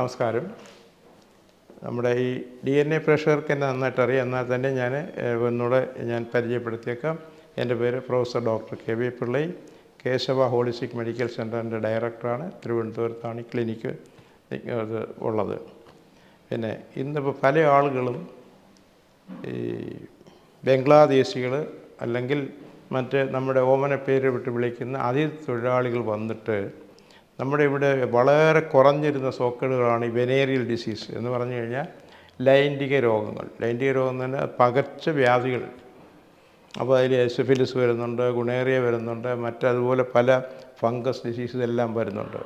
നമസ്കാരം. നമ്മുടെ ഈ ഡി എൻ എ പ്രേക്ഷകർക്ക് എന്നെ നന്നായിട്ട് അറിയാം എന്നാൽ തന്നെ ഞാൻ ഒന്നുകൂടെ ഞാൻ പരിചയപ്പെടുത്തിയേക്കാം. എന്റെ പേര് professor doctor K V Pillai. Keshava holistic medical സെന്ററിന്റെ ഡയറക്ടറാണ്. തിരുവനന്തപുരത്താണ് ഈ ക്ലിനിക്ക് ഉള്ളത്. പിന്നെ ഇന്നിപ്പോൾ പല ആളുകളും ഈ ബംഗ്ലാദേശികൾ അല്ലെങ്കിൽ മറ്റ് നമ്മുടെ ഓമന പേര് വിട്ട് വിളിക്കുന്ന അതിഥി തൊഴിലാളികൾ വന്നിട്ട് നമ്മുടെ ഇവിടെ വളരെ കുറഞ്ഞിരുന്ന സോക്കേടുകളാണ് ഈ വെനേറിയൽ ഡിസീസ് എന്ന് പറഞ്ഞു കഴിഞ്ഞാൽ ലൈംഗിക രോഗങ്ങൾ. ലൈംഗിക രോഗം തന്നെ പകർച്ചവ്യാധികൾ അപ്പോൾ അതിൽ സിഫിലിസ് വരുന്നുണ്ട് ഗുണേറിയ വരുന്നുണ്ട് മറ്റതുപോലെ പല ഫംഗസ് ഡിസീസ് ഇതെല്ലാം വരുന്നുണ്ട്.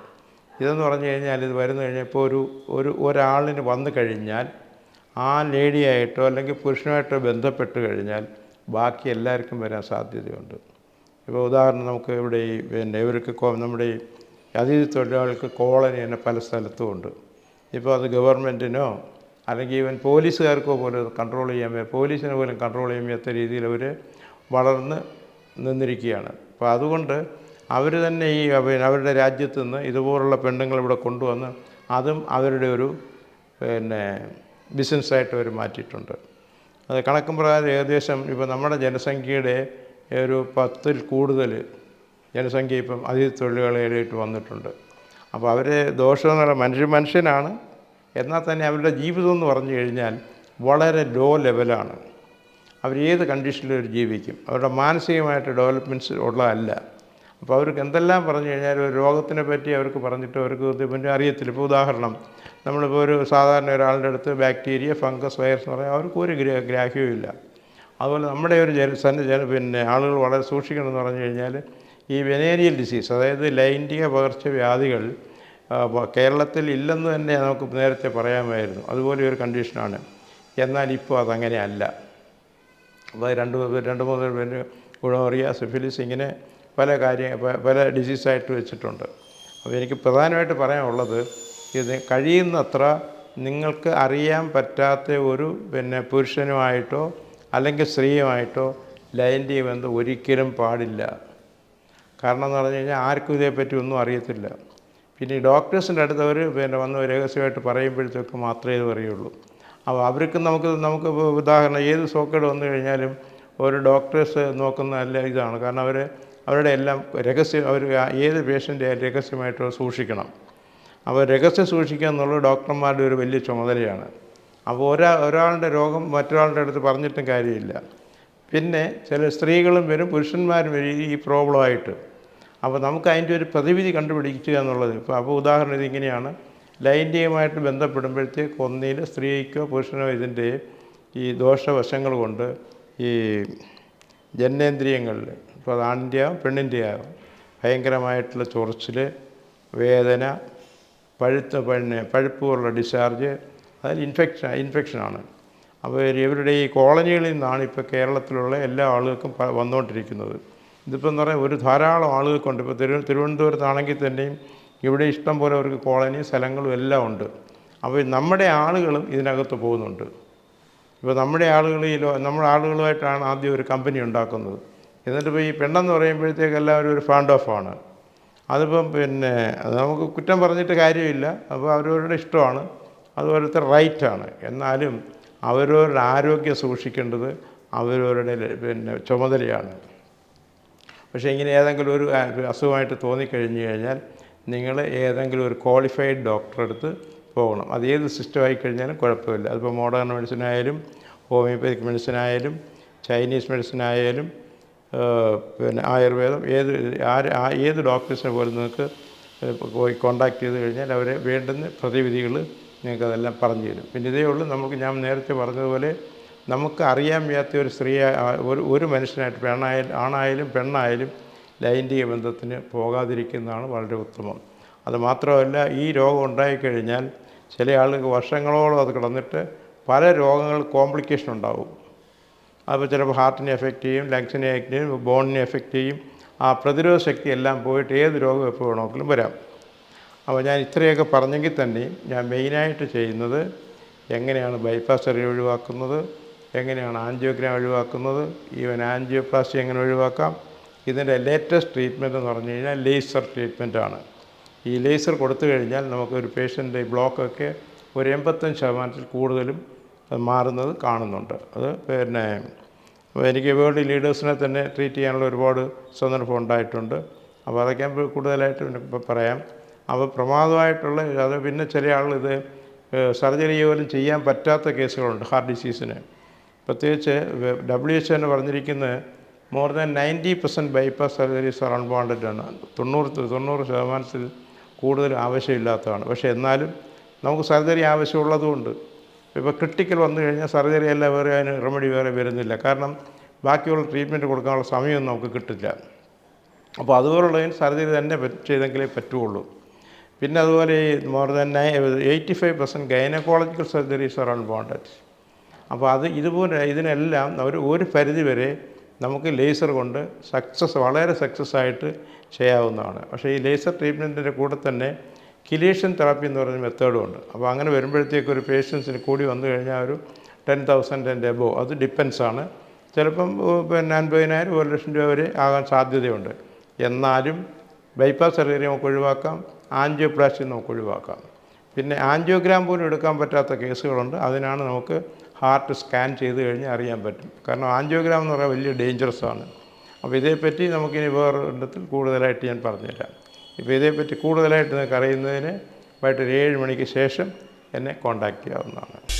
ഇതെന്ന് പറഞ്ഞു കഴിഞ്ഞാൽ ഇത് വരുന്നു കഴിഞ്ഞാൽ ഇപ്പോൾ ഒരു ഒരു ഒരാളിന് വന്നു കഴിഞ്ഞാൽ ആ ലേഡിയായിട്ടോ അല്ലെങ്കിൽ പുരുഷനുമായിട്ടോ ബന്ധപ്പെട്ട് കഴിഞ്ഞാൽ ബാക്കി എല്ലാവർക്കും വരാൻ സാധ്യതയുണ്ട്. ഇപ്പോൾ ഉദാഹരണം നമുക്ക് ഇവിടെ ഈ പിന്നെ ഇവർക്ക് നമ്മുടെ ഈ അതിഥി തൊഴിലാളികൾക്ക് കോളനി തന്നെ പല സ്ഥലത്തും ഉണ്ട്. ഇപ്പോൾ അത് ഗവൺമെന്റിനോ അല്ലെങ്കിൽ ഈവൻ പോലീസുകാർക്കോ പോലും കൺട്രോൾ ചെയ്യാൻ പോലീസിനെ പോലും കൺട്രോൾ ചെയ്യാൻ വയ്യാത്ത രീതിയിൽ അവർ വളർന്ന് നിന്നിരിക്കുകയാണ്. അപ്പോൾ അതുകൊണ്ട് അവർ തന്നെ ഈ അവരുടെ രാജ്യത്ത് നിന്ന് ഇതുപോലുള്ള പെണ്ണുങ്ങൾ ഇവിടെ കൊണ്ടുവന്ന് അതും അവരുടെ ഒരു പിന്നെ ബിസിനസ്സായിട്ട് അവർ മാറ്റിയിട്ടുണ്ട്. അത് കണക്കും പ്രകാരം ഏകദേശം ഇപ്പോൾ നമ്മുടെ ജനസംഖ്യയുടെ ഒരു പത്തിൽ കൂടുതൽ ജനസംഖ്യ ഇപ്പം അതിഥി തൊഴിലാളികളായിട്ട് വന്നിട്ടുണ്ട്. അപ്പോൾ അവരെ ദോഷമെന്ന് പറയുന്നത് മനുഷ്യ മനുഷ്യനാണ്. എന്നാൽ തന്നെ അവരുടെ ജീവിതം എന്ന് പറഞ്ഞു കഴിഞ്ഞാൽ വളരെ ലോ ലെവലാണ് അവർ ഏത് കണ്ടീഷനിലും ജീവിക്കും. അവരുടെ മാനസികമായിട്ട് ഡെവലപ്മെന്റ്സ് ഉള്ളതല്ല. അപ്പോൾ അവർക്ക് എന്തെല്ലാം പറഞ്ഞു കഴിഞ്ഞാൽ ഒരു രോഗത്തിനെ പറ്റി അവർക്ക് പറഞ്ഞിട്ട് അവർക്ക് പിന്നെ അറിയത്തില്ല. ഇപ്പോൾ ഉദാഹരണം നമ്മളിപ്പോൾ ഒരു സാധാരണ ഒരാളുടെ അടുത്ത് ബാക്ടീരിയ ഫംഗസ് വൈറസ് എന്ന് പറഞ്ഞാൽ അവർക്ക് ഒരു ഗ്രാ ഗ്രാഹ്യവും ഇല്ല അതുപോലെ നമ്മുടെ ഒരു ജന സന്ന ജന പിന്നെ ആളുകൾ വളരെ സൂക്ഷിക്കണമെന്ന് പറഞ്ഞു കഴിഞ്ഞാൽ ഈ വെനേരിയൽ ഡിസീസ് അതായത് ലൈംഗിക പകർച്ചവ്യാധികൾ കേരളത്തിൽ ഇല്ലെന്ന് തന്നെ നമുക്ക് നേരത്തെ പറയാമായിരുന്നു. അതുപോലെ ഒരു കണ്ടീഷനാണ്. എന്നാൽ ഇപ്പോൾ അതങ്ങനെയല്ല അതായത് രണ്ട് രണ്ട് മൂന്ന് പേര് ഗുണോറിയ സിഫിലിസ് ഇങ്ങനെ പല കാര്യ പല ഡിസീസായിട്ട് വെച്ചിട്ടുണ്ട്. അപ്പോൾ എനിക്ക് പ്രധാനമായിട്ട് പറയാനുള്ളത് ഇത് കഴിയുന്നത്ര നിങ്ങൾക്ക് അറിയാൻ പറ്റാത്ത ഒരു പിന്നെ പുരുഷനുമായിട്ടോ അല്ലെങ്കിൽ സ്ത്രീയുമായിട്ടോ ലൈംഗിക ബന്ധം ഒരിക്കലും പാടില്ല. കാരണം എന്ന് പറഞ്ഞു കഴിഞ്ഞാൽ ആർക്കും ഇതേപ്പറ്റി ഒന്നും അറിയത്തില്ല. പിന്നെ ഡോക്ടേഴ്സിന്റെ അടുത്ത് അവർ പിന്നെ വന്ന് രഹസ്യമായിട്ട് പറയുമ്പോഴത്തേക്ക് മാത്രമേ ഇത് പറയുള്ളൂ. അപ്പോൾ അവർക്ക് നമുക്ക് നമുക്ക് ഉദാഹരണം ഏത് സോക്കേട് വന്നു കഴിഞ്ഞാലും ഒരു ഡോക്ടേഴ്സ് നോക്കുന്ന നല്ല ഇതാണ്. കാരണം അവർ അവരുടെ എല്ലാം രഹസ്യം അവർ ഏത് പേഷ്യന്റെ രഹസ്യമായിട്ട് സൂക്ഷിക്കണം. അപ്പോൾ രഹസ്യം സൂക്ഷിക്കുക എന്നുള്ളത് ഡോക്ടർമാരുടെ ഒരു വലിയ ചുമതലയാണ്. അപ്പോൾ ഒരാ ഒരാളുടെ രോഗം മറ്റൊരാളുടെ അടുത്ത് പറഞ്ഞിട്ടും കാര്യമില്ല. പിന്നെ ചില സ്ത്രീകളും വരും പുരുഷന്മാരും വരും ഈ പ്രോബ്ലമായിട്ട് അപ്പോൾ നമുക്ക് അതിന്റെ ഒരു പ്രതിവിധി കണ്ടുപിടിക്കുക എന്നുള്ളത്. ഇപ്പോൾ അപ്പോൾ ഉദാഹരണം ഇതിങ്ങനെയാണ്. ലൈംഗികമായിട്ട് ബന്ധപ്പെടുമ്പോഴത്തേക്ക് ഒന്നിൽ സ്ത്രീക്കോ പുരുഷനോ ഇതിന്റെ ഈ ദോഷവശങ്ങൾ കൊണ്ട് ഈ ജനനേന്ദ്രിയങ്ങളിൽ ഇപ്പോൾ ആണിന്റെ ആവും പെണ്ണിന്റെ ആവും ഭയങ്കരമായിട്ടുള്ള ചൊറിച്ചിൽ വേദന പഴുത്ത പിന്നെ പഴുപ്പ് പോലുള്ള ഡിസ്ചാർജ് അതിൽ ഇൻഫെക്ഷൻ ഇൻഫെക്ഷനാണ്. അപ്പോൾ ഇവരുടെ ഈ കോളനികളിൽ നിന്നാണ് ഇപ്പോൾ കേരളത്തിലുള്ള എല്ലാ ആളുകൾക്കും വന്നുകൊണ്ടിരിക്കുന്നത്. ഇതിപ്പോൾ എന്ന് പറഞ്ഞാൽ ഒരു ധാരാളം ആളുകൾക്കുണ്ട്. ഇപ്പോൾ തിരു തിരുവനന്തപുരത്താണെങ്കിൽ തന്നെയും ഇവിടെ ഇഷ്ടം പോലെ അവർക്ക് കോളനി സ്ഥലങ്ങളും എല്ലാം ഉണ്ട്. അപ്പോൾ നമ്മുടെ ആളുകളും ഇതിനകത്ത് പോകുന്നുണ്ട്. ഇപ്പോൾ നമ്മുടെ ആളുകളിലോ നമ്മുടെ ആളുകളുമായിട്ടാണ് ആദ്യം ഒരു കമ്പനി ഉണ്ടാക്കുന്നത്. എന്നിട്ട് ഇപ്പോൾ ഈ പെണ്ണെന്ന് പറയുമ്പോഴത്തേക്ക് എല്ലാവരും ഒരു ഫാൻഡ് ഓഫാണ് അതിപ്പം പിന്നെ നമുക്ക് കുറ്റം പറഞ്ഞിട്ട് കാര്യമില്ല. അപ്പോൾ അവരവരുടെ ഇഷ്ടമാണ്. അത് ഓരോരുത്തർ റൈറ്റാണ് എന്നാലും അവരവരുടെ ആരോഗ്യം സൂക്ഷിക്കേണ്ടത് അവരവരുടെ പിന്നെ ചുമതലയാണ്. പക്ഷേ ഇങ്ങനെ ഏതെങ്കിലും ഒരു അസുഖമായിട്ട് തോന്നിക്കഴിഞ്ഞു കഴിഞ്ഞാൽ നിങ്ങൾ ഏതെങ്കിലും ഒരു ക്വാളിഫൈഡ് ഡോക്ടറെ അടുത്ത് പോകണം. അത് ഏത് സിസ്റ്റം ആയി കഴിഞ്ഞാലും കുഴപ്പമില്ല. അതിപ്പോൾ മോഡേൺ മെഡിസിൻ ആയാലും ഹോമിയോപ്പതിക് മെഡിസിൻ ആയാലും ചൈനീസ് മെഡിസിൻ ആയാലും പിന്നെ ആയുർവേദം ഏത് ആര് ആ- ഏത് ഡോക്ടേഴ്സിനെ പോലും നിങ്ങൾക്ക് പോയി കോണ്ടാക്ട് ചെയ്ത് കഴിഞ്ഞാൽ അവരെ വേണ്ടുന്ന പ്രതിവിധികൾ നിങ്ങൾക്കതെല്ലാം പറഞ്ഞു തരും. പിന്നെ ഇതേ ഉള്ളൂ നമുക്ക് ഞാൻ നേരത്തെ പറഞ്ഞതുപോലെ നമുക്ക് അറിയാൻ വയ്യാത്ത ഒരു സ്ത്രീ ഒരു ഒരു മനുഷ്യനായിട്ട് പെണ്ണായാലും ആണായാലും പെണ്ണായാലും ലൈംഗിക ബന്ധത്തിന് പോകാതിരിക്കുന്നതാണ് വളരെ ഉത്തമം. അത് മാത്രമല്ല ഈ രോഗം ഉണ്ടായിക്കഴിഞ്ഞാൽ ചില ആളുകൾക്ക് വർഷങ്ങളോളം അത് കിടന്നിട്ട് പല രോഗങ്ങൾ കോംപ്ലിക്കേഷൻ ഉണ്ടാവും. അപ്പോൾ ചിലപ്പോൾ ഹാർട്ടിനെ എഫക്റ്റ് ചെയ്യും ലങ്സിനെ എഫക്റ്റ് ചെയ്യും ബോണിനെ എഫക്റ്റ് ചെയ്യും ആ പ്രതിരോധ ശക്തി എല്ലാം പോയിട്ട് ഏത് രോഗം എപ്പോൾ വേണമെങ്കിലും വരാം. അപ്പോൾ ഞാൻ ഇത്രയൊക്കെ പറഞ്ഞെങ്കിൽ തന്നെയും ഞാൻ മെയിനായിട്ട് ചെയ്യുന്നത് എങ്ങനെയാണ് ബൈപ്പാസ് സർജറി ഒഴിവാക്കുന്നത് എങ്ങനെയാണ് ആൻജിയോഗ്രാം ഒഴിവാക്കുന്നത്? ഈവൻ ആൻജിയോപ്ലാസ്റ്റി എങ്ങനെ ഒഴിവാക്കാം? ഇതിന്റെ ലേറ്റസ്റ്റ് ട്രീറ്റ്മെന്റ് എന്ന് പറഞ്ഞു കഴിഞ്ഞാൽ ലേസർ ട്രീറ്റ്മെന്റാണ് ഈ ലേസർ കൊടുത്തു കഴിഞ്ഞാൽ നമുക്കൊരു പേഷ്യന്റെ ബ്ലോക്കൊക്കെ ഒരു എൺപത്തഞ്ച് ശതമാനത്തിൽ കൂടുതലും മാറുന്നത് കാണുന്നുണ്ട്. അത് പിന്നെ എനിക്ക് വേൾഡ് ലീഡേഴ്സിനെ തന്നെ ട്രീറ്റ് ചെയ്യാനുള്ള ഒരുപാട് സന്ദർഭം ഉണ്ടായിട്ടുണ്ട്. അപ്പോൾ അതൊക്കെ കൂടുതലായിട്ട് പിന്നെ ഇപ്പം പറയാം. അപ്പോൾ പ്രമാദമായിട്ടുള്ള അത് പിന്നെ ചില ഇത് സർജറി പോലും ചെയ്യാൻ പറ്റാത്ത കേസുകളുണ്ട് ഹാർട്ട് ഡിസീസിന് പ്രത്യേകിച്ച് ഡബ്ല്യു എച്ച് എന്ന് പറഞ്ഞിരിക്കുന്നത് more than ninety percent bypass surgeries are unwanted ആണ്. തൊണ്ണൂറ് തൊണ്ണൂറ് ശതമാനത്തിൽ കൂടുതൽ ആവശ്യമില്ലാത്തതാണ്. പക്ഷേ എന്നാലും നമുക്ക് സർജറി ആവശ്യമുള്ളതുകൊണ്ട് ഇപ്പോൾ ക്രിട്ടിക്കൽ വന്നു കഴിഞ്ഞാൽ സർജറി അല്ല വേറെ അതിന് റെമഡി വേറെ വരുന്നില്ല. കാരണം ബാക്കിയുള്ള ട്രീറ്റ്മെന്റ് കൊടുക്കാനുള്ള സമയമൊന്നും നമുക്ക് കിട്ടില്ല. അപ്പോൾ അതുപോലുള്ളതിന് സർജറി തന്നെ ചെയ്തെങ്കിലേ പറ്റുള്ളൂ. പിന്നെ അതുപോലെ more than eighty five percent gynaecological surgeries are unwanted അപ്പോൾ അത് ഇതുപോലെ ഇതിനെല്ലാം അവർ ഒരു പരിധി വരെ നമുക്ക് ലേസർ കൊണ്ട് സക്സസ് വളരെ സക്സസ് ആയിട്ട് ചെയ്യാവുന്നതാണ്. പക്ഷേ ഈ ലേസർ ട്രീറ്റ്മെന്റിന്റെ കൂടെ തന്നെ കിലേഷൻ തെറാപ്പി എന്ന് പറയുന്ന മെത്തേഡും ഉണ്ട്. അപ്പോൾ അങ്ങനെ വരുമ്പോഴത്തേക്ക് ഒരു പേഷ്യൻസിന് കൂടി വന്നു കഴിഞ്ഞാൽ ഒരു ടെൻ തൗസൻഡ് ആൻഡ് എബോ അത് ഡിപ്പെൻസ് ആണ്. ചിലപ്പം പിന്നെ അൻപതിനായിരം ഒരു ലക്ഷം രൂപ വരെ ആകാൻ സാധ്യതയുണ്ട്. എന്നാലും ബൈപ്പാസ് സർജറി നമുക്ക് ഒഴിവാക്കാം ആൻജിയോപ്ലാസ്റ്റി നമുക്ക് ഒഴിവാക്കാം. പിന്നെ ആൻജിയോഗ്രാം പോലും എടുക്കാൻ പറ്റാത്ത കേസുകളുണ്ട്. അതിനാണ് നമുക്ക് ഹാർട്ട് സ്കാൻ ചെയ്ത് കഴിഞ്ഞാൽ അറിയാൻ പറ്റും. കാരണം ആൻജിയോഗ്രാം എന്ന് പറഞ്ഞാൽ വലിയ ഡേഞ്ചറസ് ആണ്. അപ്പോൾ ഇതേപ്പറ്റി നമുക്കിനി വേറെ ഇടത്തിൽ കൂടുതലായിട്ട് ഞാൻ പറഞ്ഞുതരാം. ഇപ്പോൾ ഇതേപ്പറ്റി കൂടുതലായിട്ട് നിങ്ങൾക്ക് അറിയുന്നതിന് വൈകിട്ട് ഒരു ഏഴ് മണിക്ക് ശേഷം എന്നെ കോൺടാക്റ്റ് ചെയ്യാവുന്നതാണ്.